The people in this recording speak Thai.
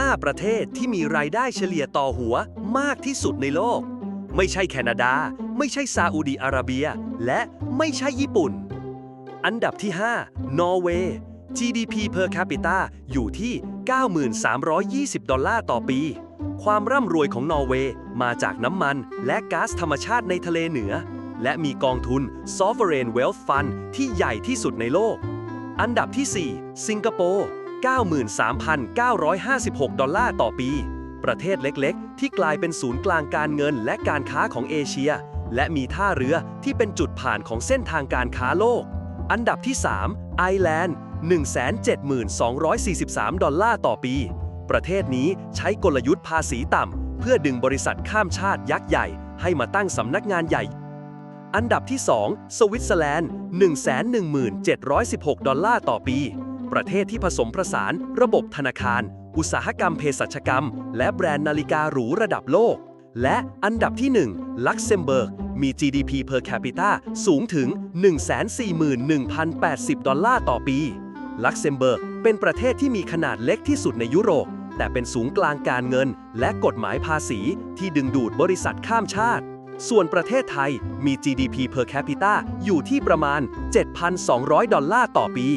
5 ประเทศที่มีรายได้เฉลี่ยต่อหัวมากที่สุดในโลก ไม่ใช่แคนาดา ไม่ใช่ซาอุดีอาระเบีย และไม่ใช่ญี่ปุ่น อันดับที่ 5 นอร์เวย์ GDP per capita อยู่ที่ 9320 ดอลลาร์ต่อปี ความร่ำรวยของนอร์เวย์มาจากน้ำมันและก๊าซธรรมชาติในทะเลเหนือ และมีกองทุน Sovereign Wealth Fund ที่ใหญ่ที่สุดในโลก อันดับที่ 4 สิงคโปร์ 93,956 ดอลลาร์ต่อปี ประเทศเล็กๆ ที่กลายเป็นศูนย์กลางการเงินและการค้าของเอเชีย และมีท่าเรือที่เป็นจุดผ่านของเส้นทางการค้าโลก อันดับที่ 3 ไอร์แลนด์ 172,243 ดอลลาร์ต่อปี ประเทศนี้ใช้กลยุทธ์ภาษีต่ำ เพื่อดึงบริษัทข้ามชาติยักษ์ใหญ่ ให้มาตั้งสำนักงานใหญ่อันดับที่ 2 สวิตเซอร์แลนด์ 117,716 ดอลลาร์ต่อปี ประเทศที่ผสมผสานระบบธนาคาร อุตสาหกรรมเภสัชกรรม และแบรนด์นาฬิกาหรูระดับโลก และอันดับที่ 1 ลักเซมเบิร์ก มี GDP per capita สูงถึง 141,080 ดอลลาร์ต่อปี ลักเซมเบิร์กเป็นประเทศที่มีขนาดเล็กที่สุดในยุโรป แต่เป็นศูนย์กลางการเงิน และกฎหมายภาษีที่ดึงดูดบริษัทข้ามชาติส่วนประเทศไทยมี GDP per capita อยู่ที่ประมาณ 7,200 ดอลลาร์ต่อปี